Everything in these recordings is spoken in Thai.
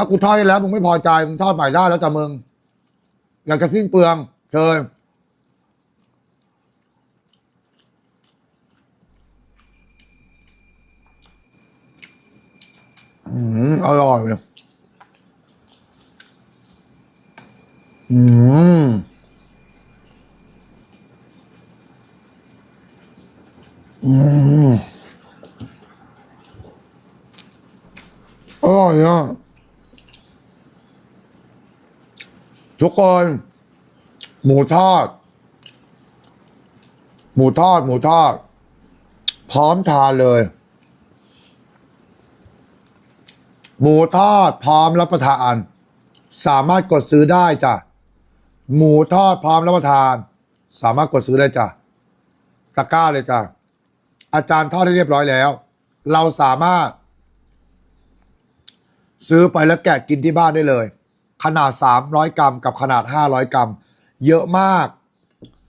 ถ้ากูทอดให้แล้วมึงไม่พอใจมึงทอดใหม่ได้แล้วแต่มึง อยากจะสิ้นเปลืองเชิญอืมอร่อยเลยอืมอืมอร่อยอะ ทุกคน หมูทอด หมูทอด หมูทอด พร้อมทานเลย หมูทอดพร้อมรับประทาน สามารถกดซื้อได้จ้ะหมูทอดพร้อมรับประทาน สามารถกดซื้อได้จ้ะตะกร้าเลยจ้ะอาจารย์ทอดให้เรียบร้อยแล้ว เราสามารถ ซื้อไปแล้วแกะกินที่บ้านได้เลย ขนาด 300 กรัม กับขนาด 500 กรัม เยอะมาก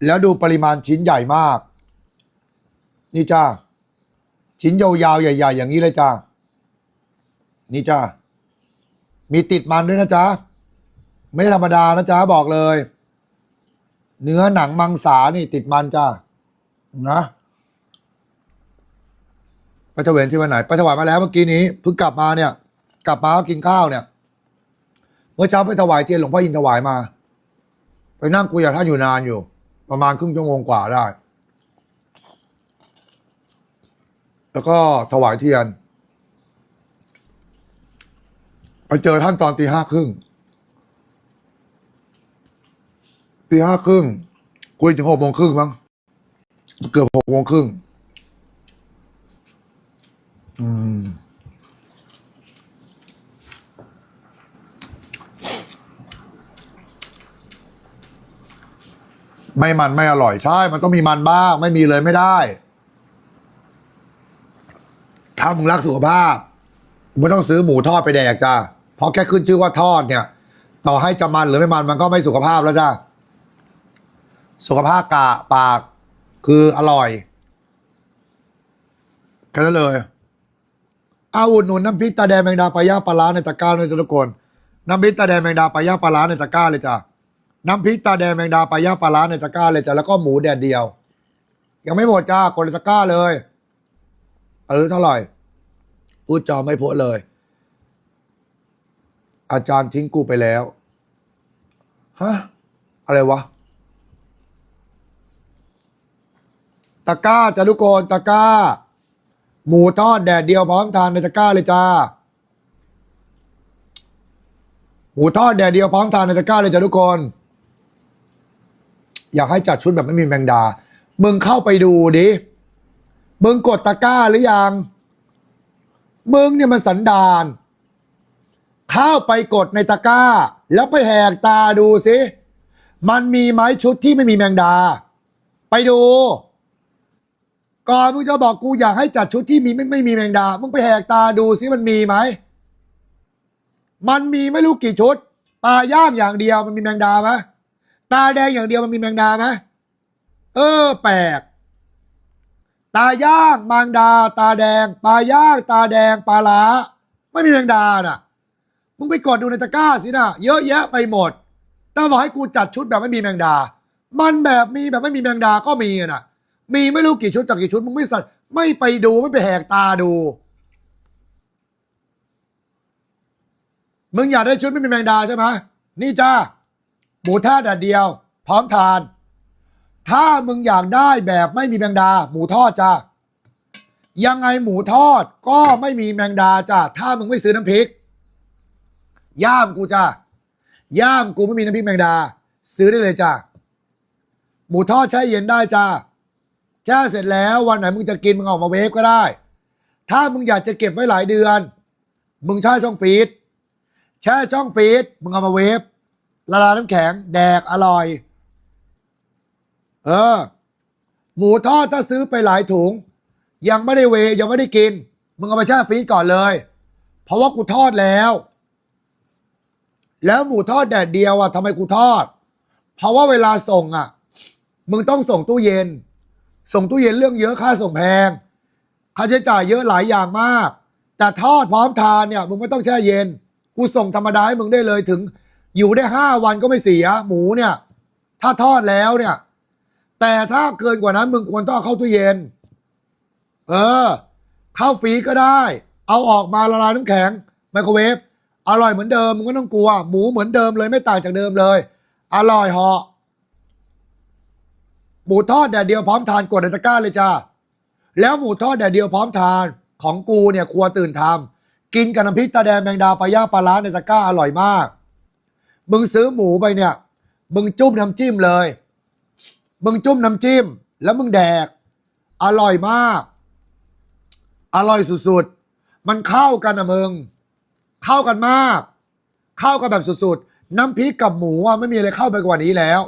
แล้วดูปริมาณชิ้นใหญ่มาก นี่จ้าชิ้นยาวๆใหญ่ ๆ อย่างนี้เลยจ้านี่จ้ามีติดมันด้วยนะจ๊ะไม่ธรรมดานะจ๊ะบอกเลย เนื้อหนังมังสานี่ติดมันจ้านะไปถวายที่วันไหนไปถวายมาแล้วเมื่อกี้นี้เพิ่งกลับมาเนี่ย กลับมาก็กินข้าวเนี่ย มื่อเช้าไปถวายเทียนหลวงพ่ออินถวายมา ไปนั่งคุยกับท่านอยู่นานอยู่ ประมาณครึ่งชั่วโมงกว่าได้ แล้วก็ถวายเทียน ไปเจอท่านตอนตีห้าครึ่งตีห้าครึ่งคุยถึงหกโมงครึ่งมั้งเกือบหกโมงครึ่งอืม ไม่มันไม่อร่อยใช่ มันต้องมีมันบ้าง ไม่มีเลยไม่ได้ ถ้ามึงรักสุขภาพมึงไม่ต้องซื้อหมูทอดไปแดกจ้าเพราะแค่ขึ้นชื่อว่าทอดเนี่ย ต่อให้จะมันหรือไม่มันมันก็ไม่สุขภาพแล้วจ้าสุขภาพกะปากคืออร่อยแค่นั้นเลยเอาอุดหนุนน้ำพริกตาแดงแมงดาปลาย่างปลาร้าในตะกร้าเลยทุกคนน้ำพริกตาแดงแมงดาปลาย่างปลาร้าในตะกร้าเลยจ้า น้ำพริกตาแดงแมงดาปลาย่างปลาร้าในตะกร้าเลยจ้ะแล้วก็หมูแดดเดียว ยังไม่หมดจ้ากดในตะกร้าเลยเออเท่าไหร่พูดจอไม่พสเลย อาจารย์ทิ้งกูไปแล้วฮะอะไรวะตะกร้าจ้ะทุกคนตะกร้า หมูทอดแดดเดียวพร้อมทานในตะกร้าเลยจ้า หมูทอดแดดเดียวพร้อมทานในตะกร้าเลยจ้ะทุกคน อยากให้จัดชุดแบบไม่มีแมงดา มึงเข้าไปดูดิ มึงกดตะกร้าหรือยัง มึงเนี่ยมันสันดาน เข้าไปกดในตะกร้า แล้วไปแหกตาดูสิมันมีไหมชุดที่ไม่มีแมงดา ไปดู ก่อนมึงจะบอกกูอยากให้จัดชุดที่มีไม่ไม่มีแมงดา มึงไปแหกตาดูสิมันมีไหม มันมีไม่รู้กี่ชุดปลาย่างอย่างเดียวมันมีแมงดาไหม ตาแดงอย่างเดียวมันมีแมงดาไหมเออ แปลก ตาย่างแมงดา ตาแดงปลาย่างตาแดงปลาล้าไม่มีแมงดาน่ะ มึงไปกดดูในตะกร้าสินะเยอะแยะไปหมดแต่บอกให้กูจัดชุดแบบไม่มีแมงดา มันแบบมีแบบไม่มีแมงดาก็มีอะน่ะ มีไม่รู้กี่ชุดจากกี่ชุดมึงไม่ใส่ไม่ไปดูไม่ไปแหกตาดู มึงอยากได้ชุดไม่มีแมงดาใช่ไหมนี่จ้า หมูทอดแดดเดียว พร้อมทาน ถ้ามึงอยากได้แบบไม่มีแมงดา หมูทอดจ้ายังไงหมูทอดก็ไม่มีแมงดาจ้าถ้ามึงไม่ซื้อน้ำพริก ย่ามกูจ้าย่ามกูไม่มีน้ำพริกแมงดา ซื้อได้เลยจ้าหมูทอดแช่เย็นได้จ้าแช่เสร็จแล้ววันไหนมึงจะกินมึงเอามาเวฟก็ได้ ถ้ามึงอยากจะเก็บไว้หลายเดือน มึงแช่ช่องฟีดแช่ช่องฟีดมึงเอามาเวฟ ละลายน้ำแข็ง แดกอร่อย เออ หมูทอดถ้าซื้อไปหลายถุง ยังไม่ได้เวยังไม่ได้กิน มึงเอาไปแช่ฟรีซก่อนเลย เพราะว่ากูทอดแล้ว แล้วหมูทอดแดดเดียวอะทำไมกูทอด เพราะว่าเวลาส่งอะ มึงต้องส่งตู้เย็น ส่งตู้เย็นเรื่องเยอะค่าส่งแพง ค่าใช้จ่ายเยอะหลายอย่างมาก แต่ทอดพร้อมทานเนี่ย มึงไม่ต้องแช่เย็น กูส่งธรรมดาให้มึงได้เลยถึง อยู่ได้ห้าวันก็ไม่เสีย หมูเนี่ย ถ้าทอดแล้วเนี่ย แต่ถ้าเกินกว่านั้นมึงควรต้องเข้าตู้เย็น เออ เข้าฟรีก็ได้ เอาออกมาละลายน้ำแข็งไมโครเวฟอร่อยเหมือนเดิมมึงก็ต้องกลัว หมูเหมือนเดิมเลยไม่ต่างจากเดิมเลย อร่อยเหาะหมูทอดแดดเดียวพร้อมทานกดในตะกร้าเลยจ้าแล้วหมูทอดแดดเดียวพร้อมทานของกูเนี่ยครัวตื่นทำกินกับน้ำพริกตาแดงแมงดาปลาย่างปลาล้าในตะกร้าอร่อยมาก มึงซื้อหมูไปเนี่ย มึงจุ่มน้ำจิ้มเลย มึงจุ่มน้ำจิ้ม แล้วมึงแดก อร่อยมาก อร่อยสุดๆ มันเข้ากันนะมึง เข้ากันมาก เข้ากันแบบสุดๆ น้ำพริกกับหมูอะไม่มีอะไรเข้าไปกว่านี้แล้ว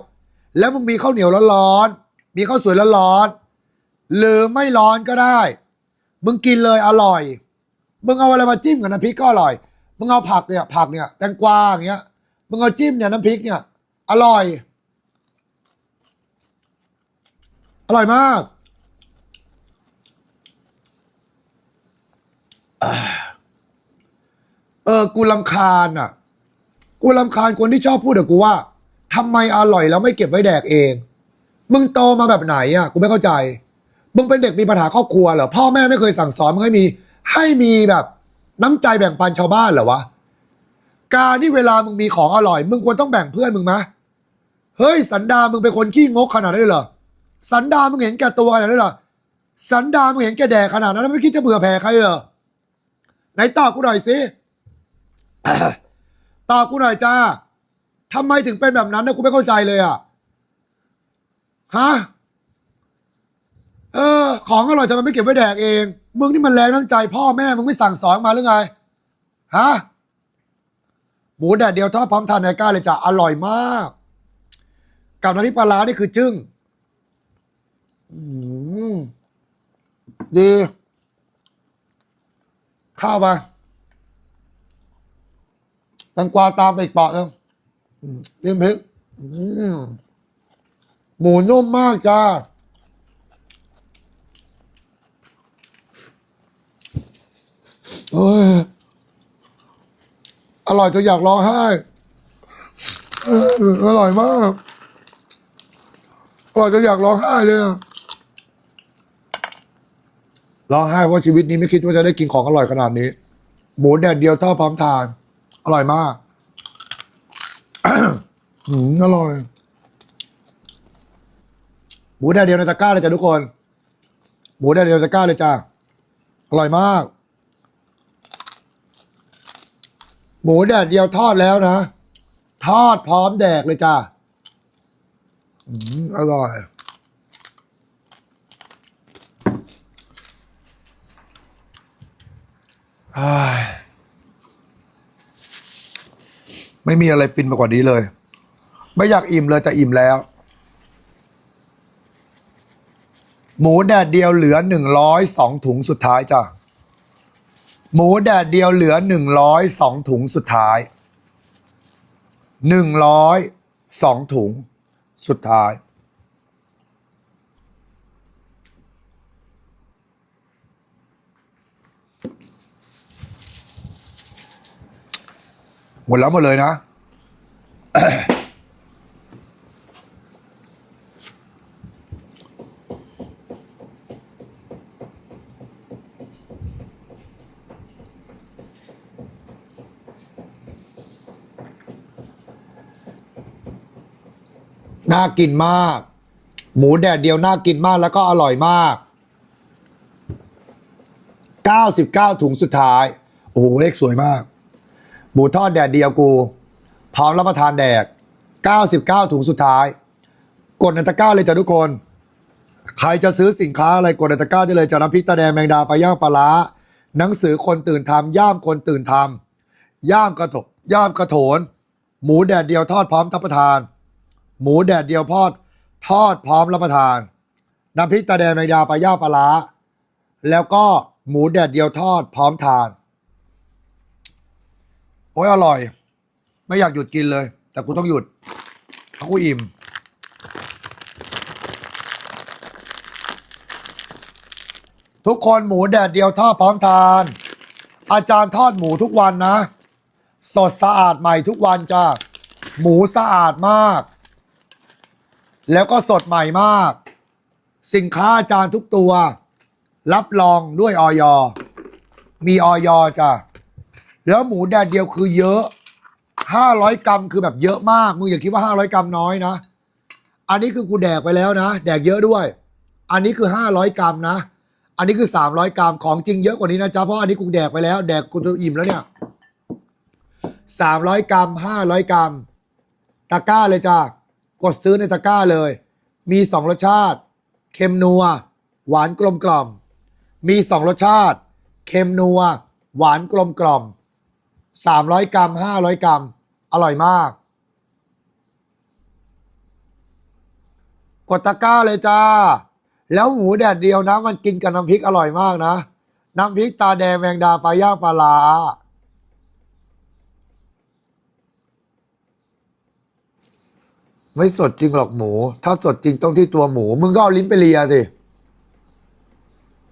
แล้วมึงมีข้าวเหนียวร้อนๆ มีข้าวสวยร้อนๆ หรือไม่ร้อนก็ได้ มึงกินเลยอร่อย มึงเอาอะไรมาจิ้มกับน้ำพริกก็อร่อย มึงเอาผักเนี่ยผักเนี่ยแตงกวาอย่างเงี้ย มึงเอาจิ้มเนี่ยน้ำพริกเนี่ย อร่อย อร่อยมากเออ กูลำคาญอะ กูลำคาญคนที่ชอบพูดกับกูว่าทำไมอร่อยแล้วไม่เก็บไว้แดกเอง มึงโตมาแบบไหนอะ กูไม่เข้าใจ มึงเป็นเด็กมีปัญหาครอบครัวเหรอ พ่อแม่ไม่เคยสั่งสอนมึงให้มี ให้มีแบบ น้ำใจแบ่งปันชาวบ้านเหรอวะ การที่เวลามึงมีของอร่อย มึงควรต้องแบ่งเพื่อนมึงไหมเฮ้ยสันดามึงเป็นคนขี้งกขนาดนั้นเลยเหรอสันดามึงเห็นแก่ตัวขนาดนั้นเลยเหรอสันดามึงเห็นแก่แดกขนาดนั้นแล้วไม่คิดจะเบื่อแผ่ใครเหรอไหนตอบกูหน่อยสิตอบกูหน่อยจ้าทำไมถึงเป็นแบบนั้นนะกูไม่เข้าใจเลยอะฮะเออ ของอร่อยทำไมไม่เก็บไว้แดกเอง มึงนี่มันแรงน้ำใจพ่อแม่มึงไม่สั่งสอนมาหรือไงฮะ หมูแดดเดียวทอดพร้อมทานในก้าเลยจ้ะอร่อยมาก กับน้ำพริกปลาร้านี่คือจึ้งดี ข้าวมาตังกวาตามไปอีกเปาะนึงอืมเลี้ยงพริกอืมหมูนุ่มมากจ้าเอ้ย อร่อยจนอยากร้องไห้อร่อยมาก อร่อยจนอยากร้องไห้เลยอะร้องไห้เพราะชีวิตนี้ไม่คิดว่าจะได้กินของอร่อยขนาดนี้ หมูแดดเดียวทอดพร้อมทาน อร่อยมากอืมอร่อย หมูแดดเดียวในตะกร้าเลยจ้ะทุกคน หมูแดดเดียวตะกร้าเลยจ้าอร่อยมาก หมูแดดเดียวทอดแล้วนะ ทอดพร้อมแดกเลยจ้าอืมอร่อยอ้ายไม่มีอะไรฟินไปกว่านี้เลย ไม่อยากอิ่มเลยแต่อิ่มแล้ว หมูแดดเดียวเหลือหนึ่งร้อยสองถุงสุดท้ายจ้ะ หมูแดดเดียวเหลือหนึ่งร้อยสองถุงสุดท้ายหนึ่งร้อยสองถุงสุดท้าย หมดแล้วหมดเลยนะ น่ากินมาก หมูแดดเดียวน่ากินมากแล้วก็อร่อยมาก 99 ถุงสุดท้าย โอ้โหเลขสวยมาก หมูทอดแดดเดียวกู พร้อมรับประทานแดก 99 ถุงสุดท้าย กดในตะกร้าเลยจ้ะทุกคน ใครจะซื้อสินค้าอะไรกดในตะกร้าได้เลยจะน้ำพริกตาแดงแมงดาปลาย่างปลาร้า หนังสือคนตื่นทำย่ามคนตื่นทำย่ามกระถกย่ามกระโถน หมูแดดเดียวทอดพร้อมรับประทาน หมูแดดเดียวทอดทอดพร้อมรับประทาน น้ำพริกตาแดงแมงดาปลาย่าปลาร้า แล้วก็หมูแดดเดียวทอดพร้อมทาน โอ้ยอร่อย ไม่อยากหยุดกินเลย แต่กูต้องหยุดเพราะกูอิ่ม ทุกคนหมูแดดเดียวทอดพร้อมทาน อาจารย์ทอดหมูทุกวันนะ สดสะอาดใหม่ทุกวันจ้าหมูสะอาดมาก แล้วก็สดใหม่มาก สินค้าอาจารย์ทุกตัว รับรองด้วยออยมีออยจ้ะแล้วหมูแดดเดียวคือเยอะห้าร้อยกรัมคือแบบเยอะมากมึงอย่าคิดว่าห้าร้อยกรัมน้อยนะ อันนี้คือกูแดกไปแล้วนะ แดกเยอะด้วย อันนี้คือห้าร้อยกรัมนะ อันนี้คือสามร้อยกรัมของจริงเยอะกว่านี้นะจ๊ะเพราะอันนี้กูแดกไปแล้ว แดกกูจะอิ่มแล้วเนี่ยสามร้อยกรัมห้าร้อยกรัมตะกร้าเลยจ้ะ กดซื้อในตะกร้าเลย มีสองรสชาติ เค็มนัว หวานกลมกล่อม มีสองรสชาติ เค็มนัว หวานกลมกล่อมสามร้อยกรัมห้าร้อยกรัม อร่อยมาก กดตะกร้าเลยจ้า แล้วหมูแดดเดียวนะ มันกินกับน้ำพริกอร่อยมากนะ น้ำพริกตาแดงแมงดาปลาย่างปลาลา ไม่สดจริงหรอกหมู ถ้าสดจริงต้องที่ตัวหมู มึงก็เอาลิ้นไปเลียสิ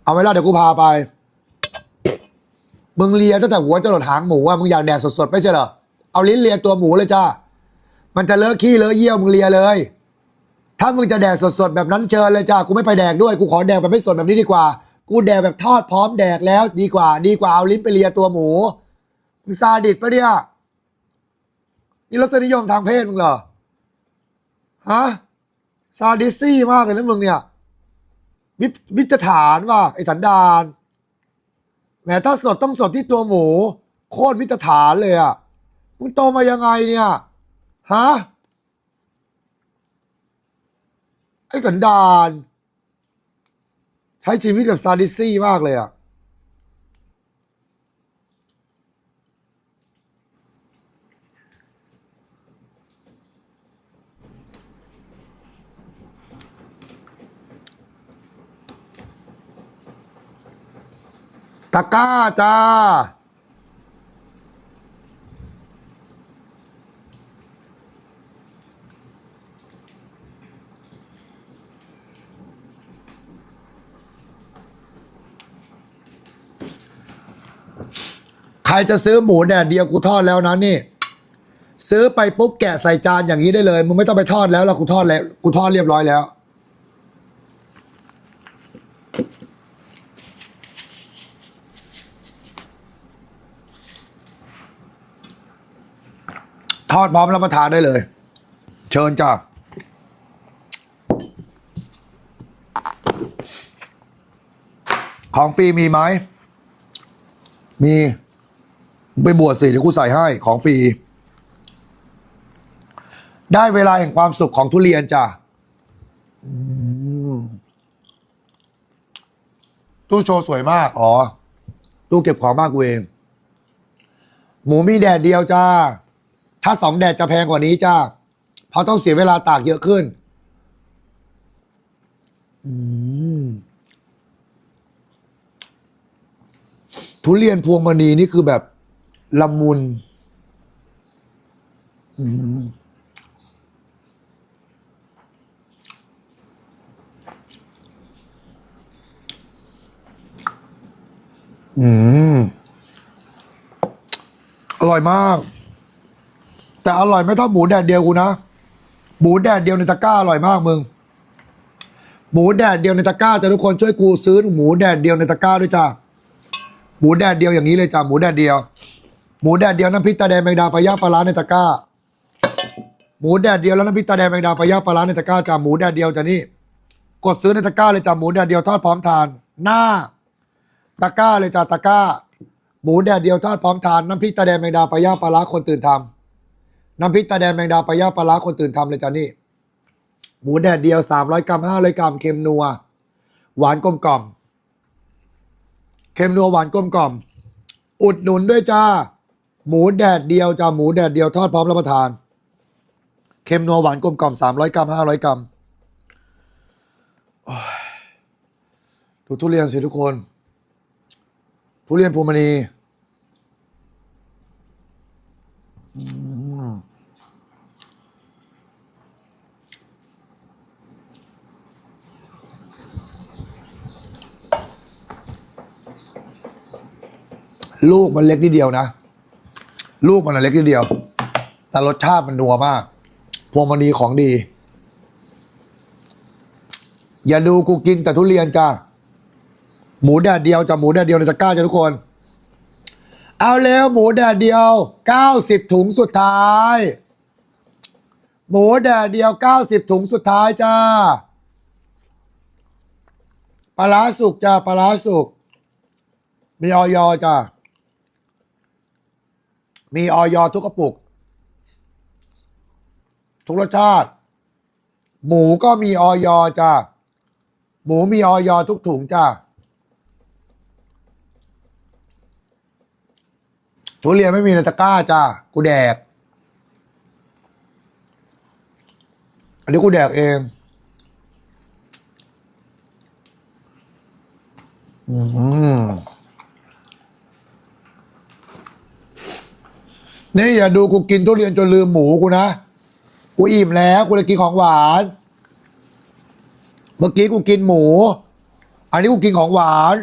เอาไว้ละเดี๋ยวกูพาไป มึงเลียตั้งแต่หัวจรดหางหมูอะมึงอยากแดกสดๆไม่ใช่เหรอ เอาลิ้นเลียตัวหมูเลยจ้า มันจะเลอะขี้เลอะเยี่ยวมึงเลียเลย ถ้ามึงจะแดกสดๆแบบนั้นเชิญเลยจ้า กูไม่ไปแดกด้วย กูขอแดกแบบไม่สดแบบนี้ดีกว่า กูแดกแบบทอดพร้อมแดกแล้วดีกว่า ดีกว่าเอาลิ้นไปเลียตัวหมู มึงซาดิสปะเนี่ย นี่รสนิยมทางเพศมึงเหรอ ฮะซาดิซี่มากเลยนะมึงเนี่ยวิวิจฐานว่ะไอ้สันดานแหมถ้าสดต้องสดที่ตัวหมู โคตรวิจฐานเลยอะมึงโตมายังไงเนี่ยฮะไอ้สันดาน ใช้ชีวิตแบบซาดิซี่มากเลยอะ ตะก้าจ้า ใครจะซื้อหมูแดดเดียวกูทอดแล้วนะนี่ ซื้อไปปุ๊บแกะใส่จานอย่างนี้ได้เลย มึงไม่ต้องไปทอดแล้วละกูทอดแล้ว กูทอดเรียบร้อยแล้ว ทอดพร้อมรับประทานได้เลย เชิญจ้าของฟรีมีไหม มี ไปบวชสิเดี๋ยวกูใส่ให้ของฟรี ได้เวลาแห่งความสุขของทุเรียนจ้ะตู้โชว์สวยมาก อ๋อ ตู้เก็บของบ้านกูเอง หมูมีแดดเดียวจ้า ถ้าสองแดดจะแพงกว่านี้จ้าเพราะต้องเสียเวลาตากเยอะขึ้น อืมทุเรียนพวงมณีนี่คือแบบละมุนอืมอืมอร่อยมาก แต่อร่อยไม่เท่าหมูแดดเดียวกูนะ หมูแดดเดียวในตะกร้าอร่อยมากมึง หมูแดดเดียวในตะกร้าจะทุกคนช่วยกูซื้อหมูแดดเดียวในตะกร้าด้วยจ้าหมูแดดเดียวอย่างนี้เลยจ้ะหมูแดดเดียว หมูแดดเดียวน้ำพริกตาแดงแมงดาปลาย่างปลาร้าในตะกร้า หมูแดดเดียวแล้วน้ำพริกตาแดงแมงดาปลาย่างปลาร้าในตะกร้าจ้ะหมูแดดเดียวจ้ะนี่ กดซื้อในตะกร้าเลยจ้ะหมูแดดเดียวทอดพร้อมทาน หน้า ตะกร้าเลยจ้ะตะกร้า หมูแดดเดียวทอดพร้อมทานน้ำพริกตาแดงแมงดาปลาย่างปลาร้าคนตื่นทำ น้ำพริกตาแดงแมงดาปลาย่างปลาร้าคนตื่นทำเลยจ้ะนี่ หมูแดดเดียวสามร้อยกรัมห้าร้อยกรัม เค็มนัว หวานกลมกล่อม เค็มนัวหวานกลมกล่อม อุดหนุนด้วยจ้า หมูแดดเดียวจ้าหมูแดดเดียวทอดพร้อมรับประทาน เค็มนัวหวานกลมกล่อมสามร้อยกรัมห้าร้อยกรัมดูทุเรียนสิทุกคน ทุเรียนภูมินี ลูกมันเล็กนิดเดียวนะ ลูกมันอะเล็กนิดเดียว แต่รสชาติมันนัวมากพวงมณีของดี อย่าดูกูกินแต่ทุเรียนจ้าหมูแดดเดียวจ้ะหมูแดดเดียวในตะกร้าจ้ะทุกคน เอาเร็วหมูแดดเดียวเก้าสิบถุงสุดท้าย หมูแดดเดียวเก้าสิบถุงสุดท้ายจ้าปลาสุกจ้าปลาร้าสุกมีออยจ้า มีออยทุกกระปุก ทุกรสชาติ หมูก็มีออยจ้าหมูมีออยทุกถุงจ้าทุเรียนไม่มีในตะกร้าจ้ากูแดก อันนี้กูแดกเองอืม นี่อย่าดูกูกินทุเรียนจนลืมหมูกูนะ กูอิ่มแล้วกูเลยกินของหวาน เมื่อกี้กูกินหมู อันนี้กูกินของหวาน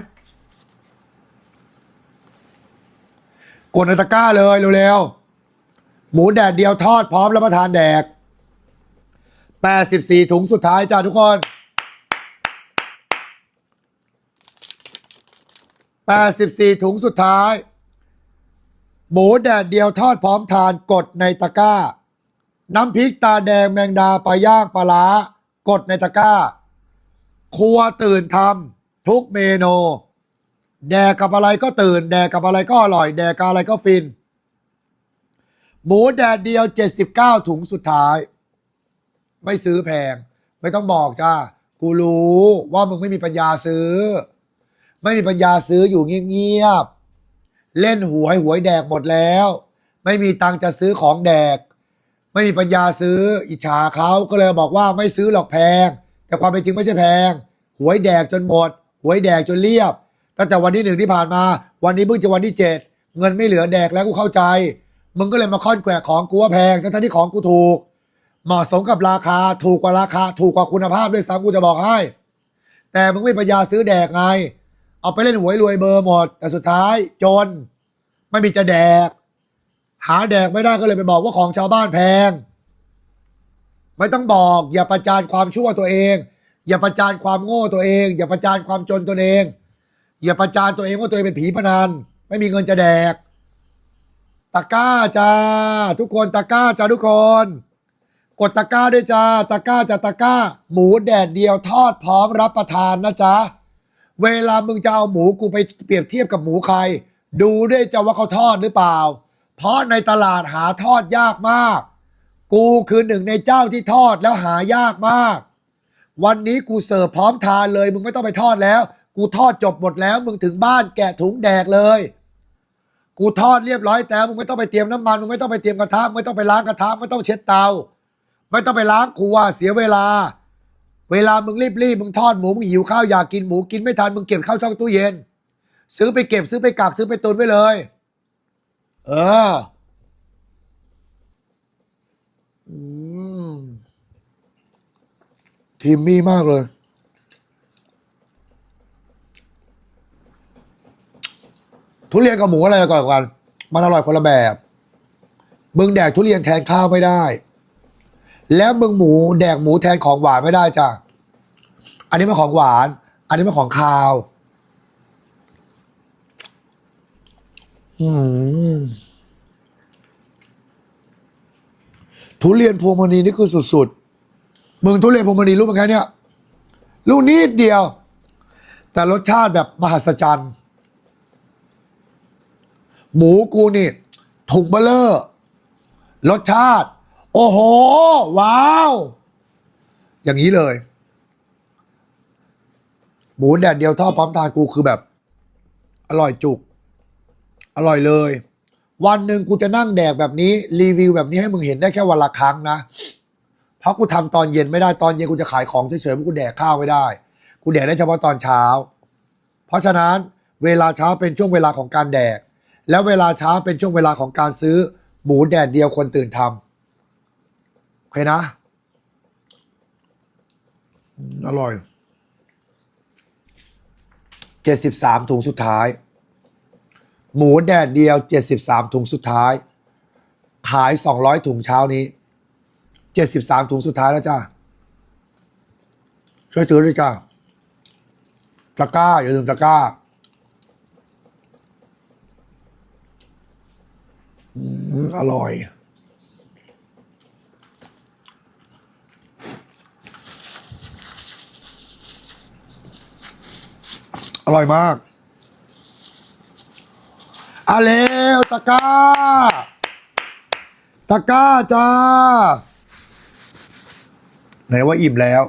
กดในตะกร้าเลยเร็วๆ หมูแดดเดียวทอดพร้อมรับประทานแดก 84 ถุงสุดท้ายจ้าทุกคน 84 ถุงสุดท้าย หมูแดดเดียวทอดพร้อมทานกดในตะกร้า น้ำพริกตาแดงแมงดาปลาย่างปลาล้ากดในตะกร้า ครัวตื่นทำทุกเมนู แดกกับอะไรก็ตื่น แดกกับอะไรก็อร่อย แดกกับอะไรก็ฟิน หมูแดดเดียว 79 ถุงสุดท้าย ไม่ซื้อแพง ไม่ต้องบอกจ้ากูรู้ว่ามึงไม่มีปัญญาซื้อ ไม่มีปัญญาซื้ออยู่เงียบๆ เล่นหวยหวยแดกหมดแล้ว ไม่มีตังจะซื้อของแดก ไม่มีปัญญาซื้ออิจฉาเขาก็เลยบอกว่าไม่ซื้อหรอกแพง แต่ความเป็นจริงไม่ใช่แพง หวยแดกจนหมด หวยแดกจนเรียบตั้งแต่วันที่หนึ่งที่ผ่านมา วันนี้เพิ่งจะวันที่เจ็ดเงินไม่เหลือแดกแล้วกูเข้าใจ มึงก็เลยมาค่อนแกวของกูว่าแพงทั้งที่ของกูถูก เหมาะสมกับราคาถูกกว่าราคา ถูกกว่าคุณภาพด้วยซ้ำกูจะบอกให้ แต่มึงไม่มีปัญญาซื้อแดกไง เอาไปเล่นหวยรวยเบอร์หมด แต่สุดท้ายจน ไม่มีจะแดก หาแดกไม่ได้ก็เลยไปบอกว่าของชาวบ้านแพง ไม่ต้องบอก อย่าประจานความชั่วตัวเอง อย่าประจานความโง่ตัวเอง อย่าประจานความจนตัวเอง อย่าประจานตัวเองว่าตัวเองเป็นผีพนันไม่มีเงินจะแดกตะก้าจ้าทุกคนตะก้าจ้าทุกคน กดตะก้าด้วยจ้าตะก้าจ้าตะก้า หมูแดดเดียวทอดพร้อมรับประทานนะจ๊ะ เวลามึงจะเอาหมูกูไปเปรียบเทียบกับหมูใคร ดูด้วยจ้าว่าเขาทอดหรือเปล่า เพราะในตลาดหาทอดยากมาก กูคือหนึ่งในเจ้าที่ทอดแล้วหายากมาก วันนี้กูเสิร์ฟพร้อมทานเลย มึงไม่ต้องไปทอดแล้ว กูทอดจบหมดแล้ว มึงถึงบ้านแกะถุงแดกเลย กูทอดเรียบร้อยแต่มึงไม่ต้องไปเตรียมน้ำมันมึงไม่ต้องไปเตรียมกระทะไม่ต้องไปล้างกระทะไม่ต้องเช็ดเตา ไม่ต้องไปล้างครัวเสียเวลา เวลามึงรีบรีบมึงทอดหมูมึงหิวข้าวอยากกินหมูกินไม่ทันมึงเก็บเข้าช่องตู้เย็น ซื้อไปเก็บซื้อไปกักซื้อไปตุนไว้เลยเอออทีมมี่มากเลย ทุเรียนกับหมูอะไรก่อนกัน มันอร่อยคนละแบบ มึงแดกทุเรียนแทนข้าวไม่ได้ แล้วมึงหมูแดกหมูแทนของหวานไม่ได้จ้ะอันนี้มันของหวาน อันนี้มันของคาว อืมทุเรียนพวงมณีนี่คือสุดๆ มึงทุเรียนพวงมณีรู้ไหมแค่เนี้ยลูกนิดเดียว แต่รสชาติแบบมหัศจรรย์ หมูกูนี่ถุงเบลเลอร์ รสชาติ โอ้โห ว้าว อย่างนี้เลย หมูแดดเดียวทอดพร้อมทานกูคือแบบ อร่อยจุก อร่อยเลย วันหนึ่งกูจะนั่งแดกแบบนี้ รีวิวแบบนี้ให้มึงเห็นได้แค่วันละครั้งนะ เพราะกูทำตอนเย็นไม่ได้ตอนเย็นกูจะขายของเฉยๆเพราะกูแดกข้าวไม่ได้ กูแดกได้เฉพาะตอนเช้า เพราะฉะนั้นเวลาเช้าเป็นช่วงเวลาของการแดก แล้วเวลาเช้าเป็นช่วงเวลาของการซื้อ หมูแดดเดียวคนตื่นทำ โอเคนะ อร่อยเจ็ดสิบสามถุงสุดท้าย หมูแดดเดียว73ถุงสุดท้าย ขายสองร้อยถุงเช้านี้เจ็ดสิบสามถุงสุดท้ายแล้วจ้าช่วยซื้อด้วยจ้าตะก้า อย่าลืมตะก้าอร่อย อร่อยมากอาเร็วตะก้า ตะก้าจ้า ไหนว่าอิ่มแล้ว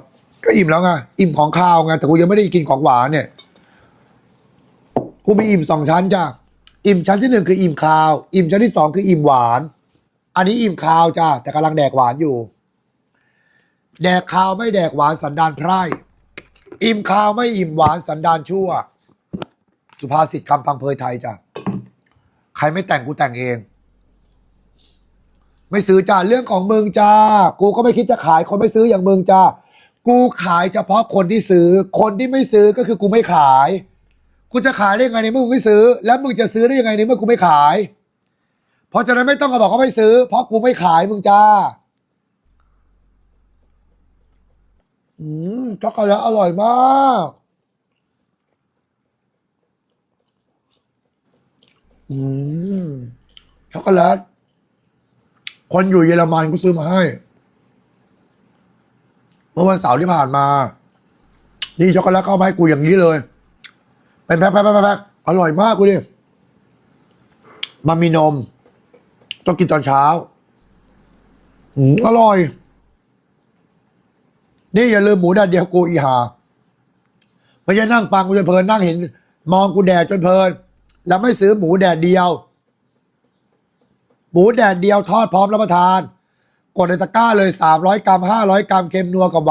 ก็อิ่มแล้วไง อิ่มของข้าวไง แต่กูยังไม่ได้กินของหวานเนี่ย กูมีอิ่มสองชั้นจ้ะอิ่มชั้นที่หนึ่งคืออิ่มข้าว อิ่มชั้นที่สองคืออิ่มหวาน อันนี้อิ่มข้าวจ้าแต่กำลังแดกหวานอยู่ แดกข้าวไม่แดกหวานสันดานไพร่ อิ่มข้าวไม่อิ่มหวานสันดานชั่ว สุภาษิตคำพังเพยไทยจ้ะ ใครไม่แต่งกูแต่งเอง ไม่ซื้อจ้าเรื่องของมึงจ้า กูก็ไม่คิดจะขายคนไม่ซื้ออย่างมึงจ้า กูขายเฉพาะคนที่ซื้อ คนที่ไม่ซื้อก็คือกูไม่ขาย กูจะขายได้ยังไงในเมื่อมึงไม่ซื้อ แล้วมึงจะซื้อได้ยังไงในเมื่อกูไม่ขาย เพราะฉะนั้นไม่ต้องมาบอกว่าไม่ซื้อ เพราะกูไม่ขายมึงจ้า อืมช็อกโกแลตอร่อยมากอืมช็อกโกแลตคนอยู่เยอรมันก็ซื้อมาให้ เมื่อวันเสาร์ที่ผ่านมา นี่ช็อกโกแลตเข้ามาให้กูอย่างนี้เลย เป็นแพ็คแพ็คแพ็คอร่อยมากกูดิมันมีนม ต้องกินตอนเช้า อืมอร่อย นี่อย่าลืมหมูแดดเดียวกูอีหาไม่ใช่นั่งฟังกูจนเพลินนั่งเห็น มองกูแดดจนเพลิน แล้วไม่ซื้อหมูแดดเดียว หมูแดดเดียวทอดพร้อมรับประทาน กดในตะกร้าเลยสามร้อยกรัมห้าร้อยกรัมเค็มนัวกับหวา